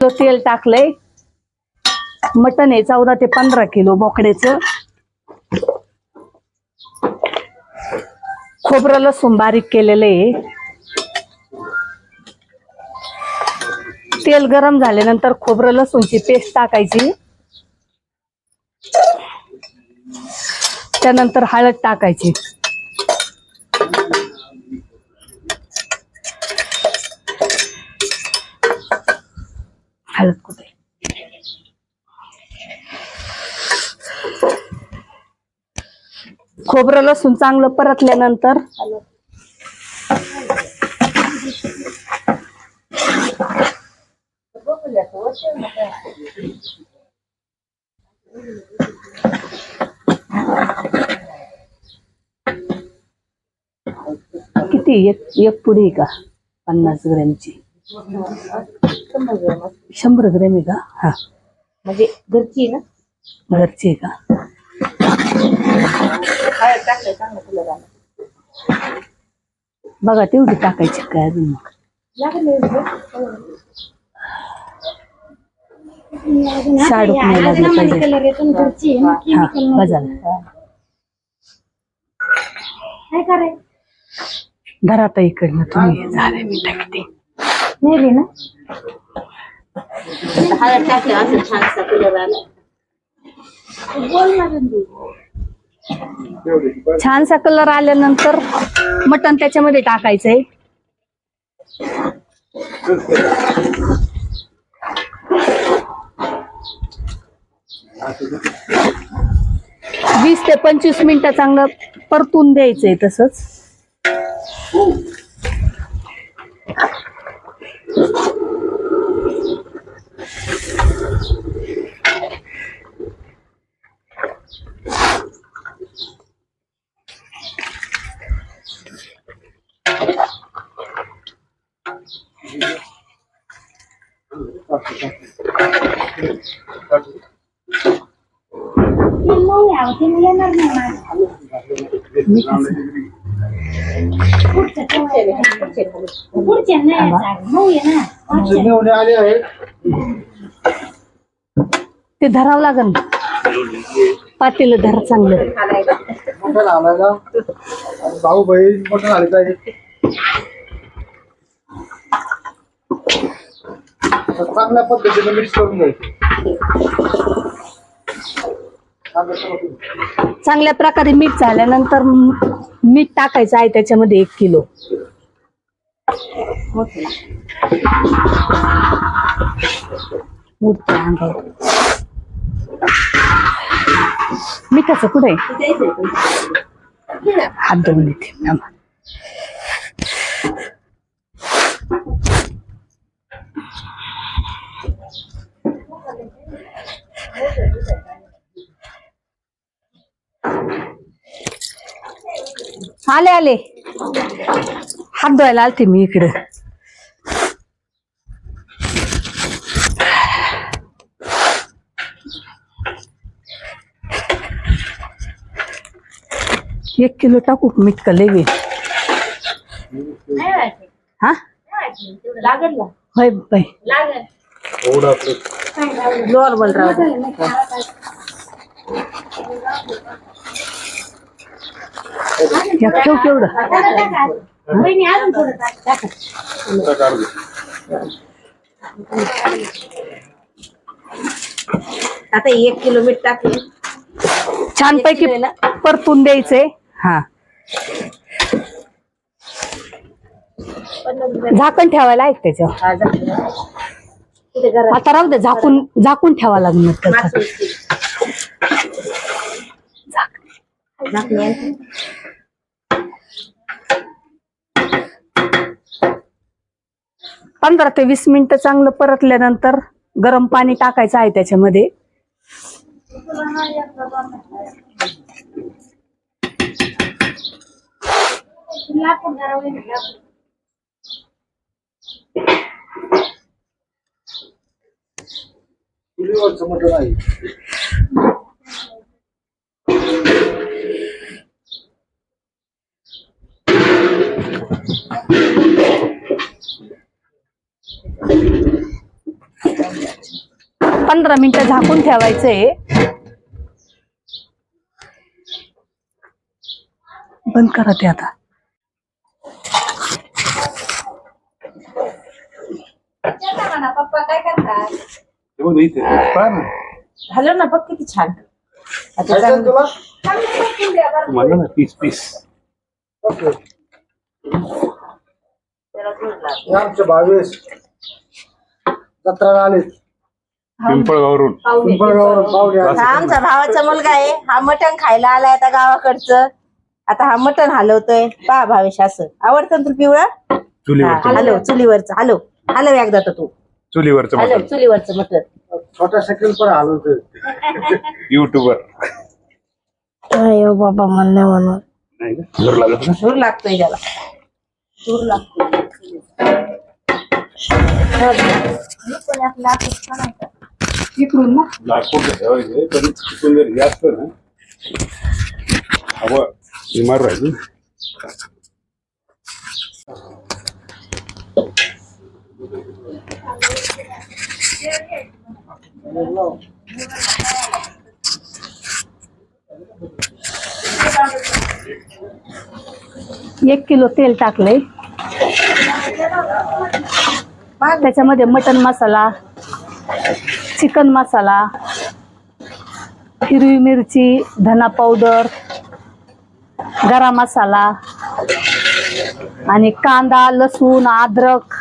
Kilo तेल टाकलंय. Mutton आहे चौदा ते पंधरा किलो बोकड्याचं. खोबरं लसूण बारीक केलेलं आहे. तेल गरम झाल्यानंतर खोबरं लसूणची पेस्ट टाकायची. त्यानंतर हळद टाकायची. हळद कुठे खोबरं लसूण चांगलं परतल्यानंतर किती? एक एक पुडी का? पन्नास ग्रॅमची. शंभर ग्रॅम आहे का? हा. म्हणजे घरची ना? घरची आहे का? हळद टाकलं चांगलं कलर आला बघा तेवढी टाकायची काय अजून मग. लागेल एवढं? शाडूक नाही लागलं पाहिजे. कलर येतो ना घरची आहे ना, हा chemical नाही. बघा काय करायचं? घरात इकडनं तुम्ही झाले मी टाकते. नेली ना. हळद टाकलं असं छानसा कलर आला बोल छानसा कलर आल्यानंतर मटण त्याच्यामध्ये टाकायचंय. वीस ते पंचवीस मिनिटं चांगलं परतून द्यायचंय तसंच ती मऊ आहे अहो, ती येणार नाही माझ्या. मी पुढच्या नाही आले आहेत ते धरावं लागल पातेलं धर चांगलं. भाऊ बहीण मोठं आले पाहिजे चांगल्या पद्धतीने मिक्स करून घ्यायचं. चांगल्या प्रकारे मीठ झाल्यानंतर मीठ टाकायचं आहे त्याच्यामध्ये एक किलो. मूर्ती मिठाचं कुठे? हात धुवून येते आले आले. हात धुवायला आलते मी इकडे. एक किलो टाकू मीठ का लेवे नाही व्हायचं. हा? होय बाई. एवढं आपलं नॉर्मल राहू दे. एक ठेव केवढं. आता एक किलो मीठ टाकलं छानपैकी परतून द्यायचंय हा. झाकण ठेवायला ऐक त्याच्यावर? हा, घरात. आता राहू दे झाकून झाकून ठेवा लागणार त्याचं. मासं असते. झाकणी आणखी. पंधरा ते वीस मिनिटं चांगलं परतल्यानंतर गरम पाणी टाकायचं आहे त्याच्यामध्ये. पंधरा मिनिटं झाकून ठेवायचंय बंद करा ते आता. पप्पा काय करतात बघ इथे. पहा ना. झालं ना बघ किती छान. आता खायचं चांगलं- तुला? चांगलं टाकून द्या बरं. म्हणलं ना पीस पीस. त्याला दूध लागतं. आमचे बावीस जत्रा आले पिंपळगावरून पाहुणे. पिंपळगावरून पाहुणे आले. आमचा भावाचा मुलगा आहे. हा मटण खायला आलाय आता गावाकडचं. आता हा मटण हलवतोय. पहा भावेश असं. आवडतं ना तुला पिवळा? हा, चुलीवरचं हलव चुलीवरचं. हलव हलव एकदा तर तू. चुलीवरचं हलव मटण. चुलीवरचं मटण. शकील पण हलवतोय. युट्यूबर अयो बाबा म्हणणे म्हणून. नाही का? जोर लागत ना? धूर लागतोय त्याला. धूर लागतोय. इकडून ना. लाकूड ठेवायचे पण चुकून जर हे असतं ना हवा इमार राहिली. एक किलो तेल टाकलंय. त्याच्यामध्ये मटन मसाला चिकन मसाला हिरवी मिरची धना पावडर गरम मसाला आणि कांदा लसूण अद्रक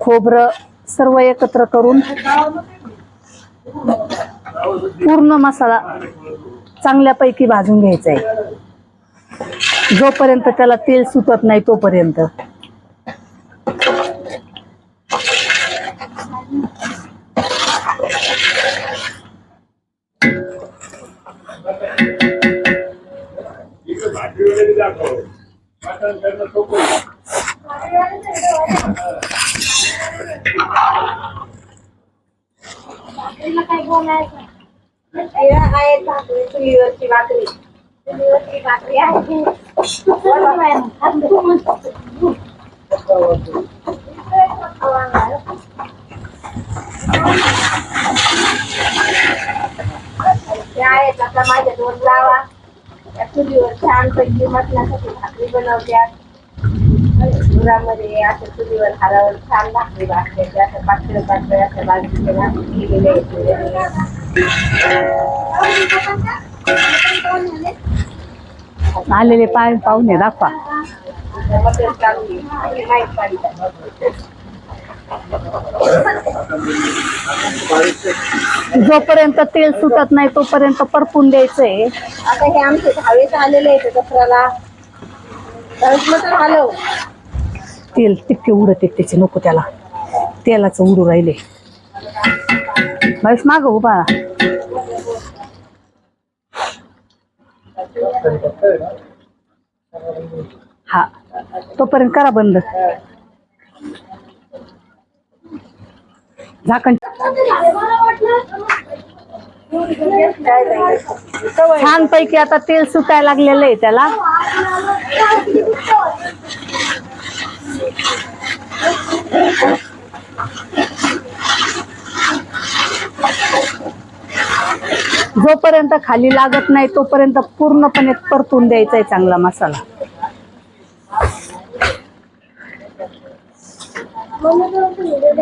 खोबरं सर्व एकत्र करून पूर्ण मसाला चांगल्यापैकी भाजून घ्यायचा आहे. जोपर्यंत त्याला तेल सुटत नाही तोपर्यंत. चुलीवरची भाकरी चुलीवरची भाकरी आहे त्या आहेत आता माझ्या दोन लावा त्या चुलीवर छान पैकी मटणासाठी भाकरी बनवत्यात धुरामध्ये असं चुलीवर हारावर छान भाकरी भाकरी असं पातळ पातळ असं बाजूचे भाकरी केलेले आलेले पाय पाहुणे दाखवा. मटण चांगली माहीत पाडतात जोपर्यंत तेल सुटत नाही तोपर्यंत परतून द्यायचंय. आता हे आमचे दहावेच आलेले आहेत दसऱ्याला हलव तेल तितके उडत एक त्याचे नको त्याला. तेलाचं उडू राहिले. महेश माग उभा हा तोपर्यंत करा बंद. झाकण छान पैकी आता तेल सुटायला लागलेलं आहे त्याला. जोपर्यंत खाली लागत नाही तोपर्यंत पूर्णपणे परतून द्यायचा आहे चांगला मसाला.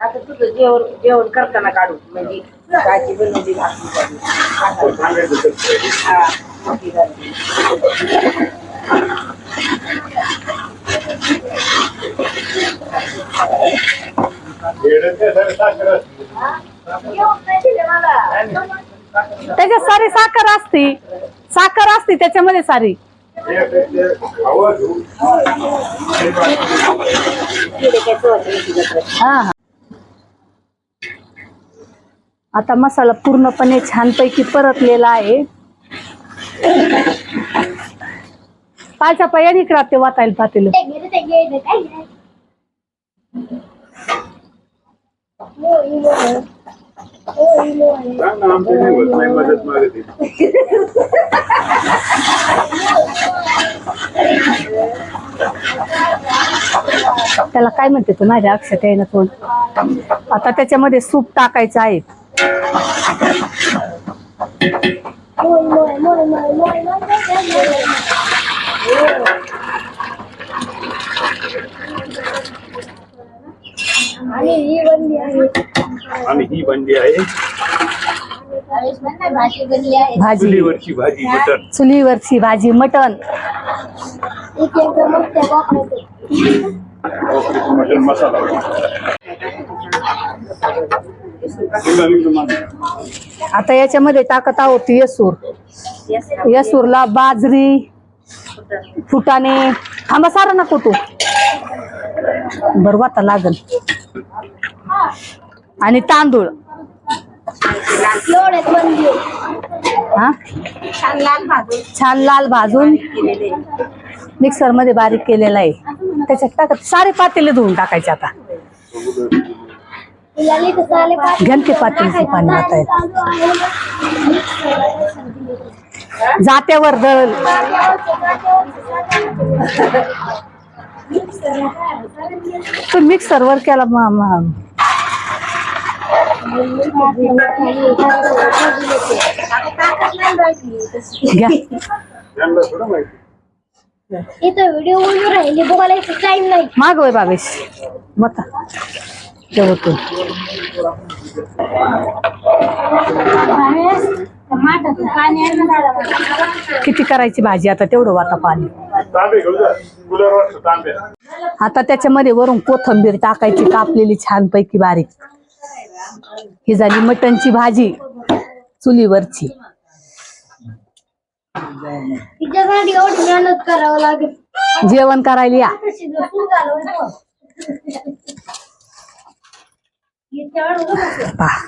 आता तुझं जेवण जेवण करताना काढू. म्हणजे भाजी बनवली भाकरी झाली. हा, त्याच्यात सारी साखर असती. साखर असती त्याच्यामध्ये सारी. हा हा. आता मसाला पूर्णपणे छानपैकी परतलेला आहे. पायचा पाया इकडे ते वाटायला पातेल. सांग ना आमच्या मदत त्याला काय म्हणते तू? माझ्या अक्षत आहे ना तोंड. आता त्याच्यामध्ये सूप टाकायचं आहे. आणि ही बंदी आहे. भाजी बनली आहे. भाजी. चुलीवरची भाजी मटण. चुलीवरची भाजी मटण. एक एकदम मस्त वापरायचं मटण मसाला. आता याच्यामध्ये टाकत आहोत येसूर. येसूरला बाजरी फुटाणे. थांबा सारा ना कुठू बरोबर आता लागल. आणि तांदूळ. हा? छान लाल भाजून. छान लाल भाजून मिक्सरमध्ये बारीक केलेला आहे. त्याच्यात टाकत सारे पातेले धुवून टाकायचे आता. घ्या ते पातेलीचं पाणी वाटायला जात्यावर दळ. तू मिक्सरवर केला घ्या. त्यांना थोडं माहिती. इथं व्हिडिओ बोलून राहिले बघायला टाइम नाही. माग वय मता. जेवतो. टमाटर पाणी आहे ना किती करायची भाजी आता? तेवढं वाटा पाणी. तांबे घेऊ जा. कूलर वाटतं तांबे आता त्याच्यामध्ये वरून कोथंबीर टाकायची कापलेली छानपैकी बारीक. ही झाली मटणची भाजी चुलीवरची. जेवण करायला या. झालं पहा.